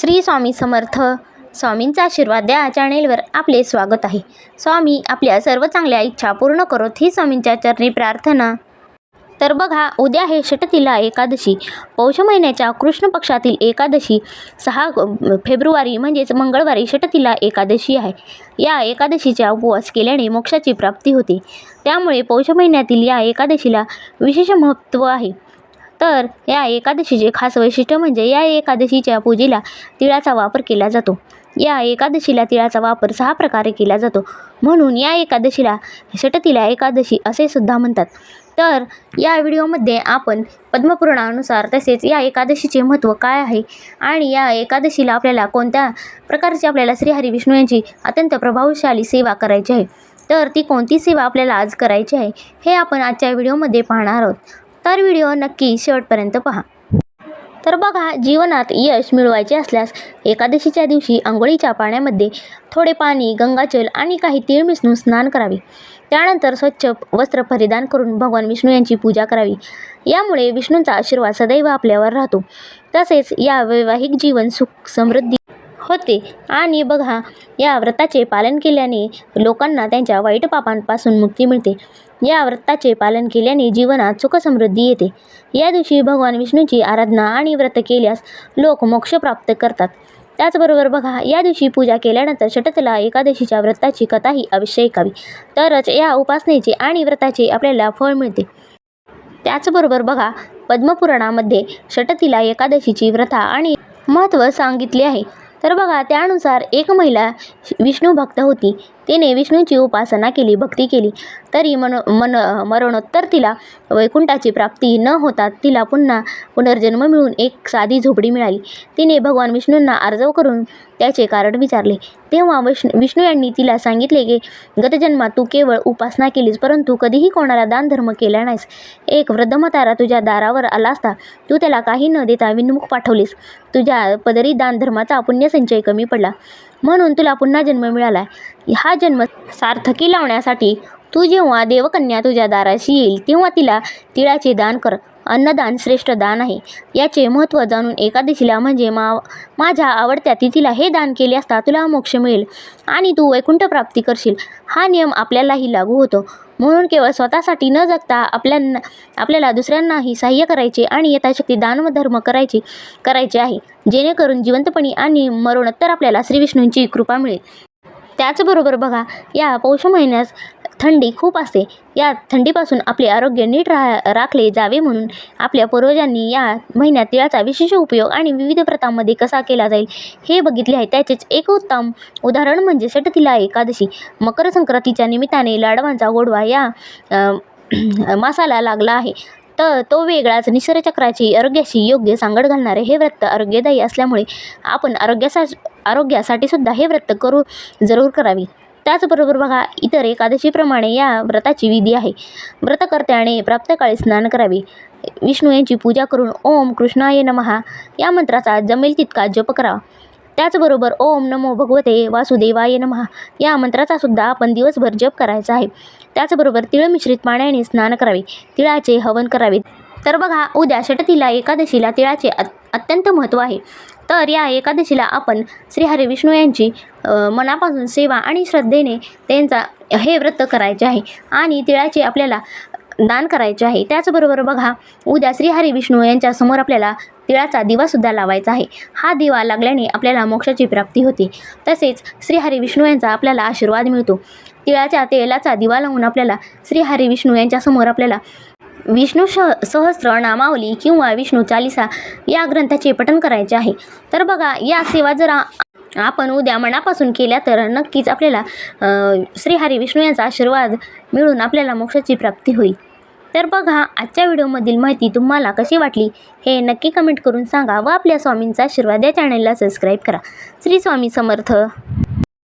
श्री स्वामी समर्थ. स्वामींचा आशीर्वाद द्या चॅनेलवर आपले स्वागत आहे. स्वामी आपल्या सर्व चांगल्या इच्छा पूर्ण करोत ही स्वामींच्या चरणी प्रार्थना. तर बघा उद्या आहे षटतिला एकादशी. पौष महिन्याच्या कृष्ण पक्षातील एकादशी सहा फेब्रुवारी म्हणजेच मंगळवारी षटतिला एकादशी आहे. या एकादशीचा उपवास केल्याने मोक्षाची प्राप्ती होते. त्यामुळे पौष महिन्यातील या एकादशीला विशेष महत्त्व आहे. तर या एकादशीचे खास वैशिष्ट्य म्हणजे या एकादशीच्या पूजेला तिळाचा वापर केला जातो. या एकादशीला तिळाचा वापर सहा प्रकारे केला जातो. म्हणून या एकादशीला षटतिला एकादशी असे सुद्धा म्हणतात. तर या व्हिडिओमध्ये आपण पद्मपुराणानुसार तसेच या एकादशीचे महत्त्व काय आहे आणि या एकादशीला आपल्याला कोणत्या प्रकारची आपल्याला श्रीहरी विष्णू यांची अत्यंत प्रभावशाली सेवा करायची आहे? तर ती कोणती सेवा आपल्याला आज करायची आहे हे आपण आजच्या व्हिडिओमध्ये पाहणार आहोत. तर व्हिडिओ नक्की शेवटपर्यंत पहा. तर बघा जीवनात यश मिळवायचे असल्यास एकादशीच्या दिवशी आंघोळीच्या पाण्यामध्ये थोडे पाणी गंगाजल आणि काही तीळ मिसळून स्नान करावे. त्यानंतर स्वच्छ वस्त्र परिधान करून भगवान विष्णू यांची पूजा करावी. यामुळे विष्णूंचा आशीर्वाद सदैव आपल्यावर राहतो. तसेच या वैवाहिक जीवन सुख समृद्धी होते. आणि बघा या व्रताचे पालन केल्याने लोकांना त्यांच्या वाईट पापांपासून मुक्ती मिळते. या व्रताचे पालन केल्याने जीवनात सुखसमृद्धी येते. या दिवशी भगवान विष्णूची आराधना आणि व्रत केल्यास लोक मोक्ष प्राप्त करतात. त्याचबरोबर बघा या दिवशी पूजा केल्यानंतर षटतला एकादशीच्या व्रताची कथाही अवश्य ऐकावी तरच या उपासनेचे आणि व्रताचे आपल्याला फळ मिळते. त्याचबरोबर बघा पद्मपुराणामध्ये षटतीला एकादशीची व्रता आणि महत्त्व सांगितले आहे. तर बघा त्यानुसार एक महिला विष्णू भक्त होती. तिने विष्णूची उपासना केली भक्ती केली. तरी मन मन मरणोत्तर तिला वैकुंठाची प्राप्ती न होता तिला पुन्हा पुनर्जन्म मिळून एक साधी झोपडी मिळाली. तिने भगवान विष्णूंना अर्जव करून त्याचे कारण विचारले. तेव्हा विष्णू विष्णू यांनी तिला सांगितले की गतजन्मात तू केवळ उपासना केलीस परंतु कधीही कोणाला दानधर्म केला नाहीस. एक वृद्ध म्हातारा तुझ्या दारावर आला असता तू त्याला काही न देता विनमुख पाठवलीस. तुझ्या पदरी दानधर्माचा पुण्यसंचय कमी पडला. म्हणून तुला पुन्हा जन्म मिळाला. हा जन्म सार्थकी लावण्यासाठी तू जेव्हा देवकन्या तुझ्या दाराशी येईल तेव्हा तिला तिळाचे दान कर. अन्नदान श्रेष्ठ दान आहे. याचे महत्त्व जाणून एकादशीला म्हणजे मा माझ्या आवडत्या तिथीला हे दान केले असता तुला मोक्ष मिळेल आणि तू वैकुंठ प्राप्ती करशील. हा नियम आपल्यालाही लागू होतो. म्हणून केवळ स्वतःसाठी न जगता आपल्यांना आपल्याला दुसऱ्यांनाही सहाय्य करायचे आणि यथाशक्ती दानवधर्म करायचे करायचे आहे. जेणेकरून जिवंतपणी आणि मरणोत्तर आपल्याला श्रीविष्णूंची कृपा मिळेल. त्याचबरोबर बघा या पौष महिन्यास थंडी खूप असते. या थंडीपासून आपले आरोग्य नीट रा राखले जावे म्हणून आपल्या पूर्वजांनी या महिन्यात तिळाचा विशेष उपयोग आणि विविध प्रथांमध्ये कसा केला जाईल हे बघितले आहे. त्याचेच एक उत्तम उदाहरण म्हणजे षटतिला एकादशी. मकर संक्रांतीच्या निमित्ताने लाडवांचा गोडवा या मासाला लागला आहे. तर तो वेगळाच निसर्गचक्राची आरोग्याशी योग्य सांगड घालणारे हे व्रत आरोग्यदायी असल्यामुळे आपण आरोग्यासा आरोग्यासाठी सुद्धा हे व्रत करू जरूर करावी. त्याचबरोबर बघा इतर एकादशीप्रमाणे या व्रताची विधी आहे. व्रतकर्त्याने प्राप्तकाळी स्नान करावे. विष्णू यांची पूजा करून ओम कृष्णाय नमहा या मंत्राचा जमेल तितका जप करावा त्याचबरोबर ओम नमो भगवते वासुदेवाय नमहा या मंत्राचा सुद्धा आपण दिवसभर जप करायचा आहे. त्याचबरोबर तिळ मिश्रित पाण्याने स्नान करावे. तिळाचे हवन करावे. तर बघा उद्या षटतीला एकादशीला तिळाचे अत्यंत महत्त्व आहे. तर या एकादशीला आपण श्रीहरी विष्णू यांची मनापासून सेवा आणि श्रद्धेने त्यांचा हे व्रत करायचे आहे आणि तिळाचे आपल्याला दान करायचे आहे. त्याचबरोबर बघा उद्या श्रीहरी विष्णू यांच्यासमोर आपल्याला तिळाचा दिवासुद्धा लावायचा आहे. हा दिवा लागल्याने आपल्याला मोक्षाची प्राप्ती होते. तसेच श्रीहरी विष्णू यांचा आपल्याला आशीर्वाद मिळतो. तिळाच्या तेलाचा दिवा लावून आपल्याला श्रीहरी विष्णू यांच्यासमोर आपल्याला विष्णू श सहस्र नामावली किंवा विष्णू चालिसा या ग्रंथाचे पठण करायचे आहे. तर बघा या सेवा जर आपण उद्या मनापासून केल्या तर नक्कीच आपल्याला श्रीहरी विष्णू यांचा आशीर्वाद मिळून आपल्याला मोक्षाची प्राप्ती होईल. तर बघा आजच्या व्हिडिओमधील माहिती तुम्हाला कशी वाटली हे नक्की कमेंट करून सांगा व आपल्या स्वामींचा आशीर्वाद या चॅनलला सबस्क्राईब करा. श्री स्वामी समर्थ.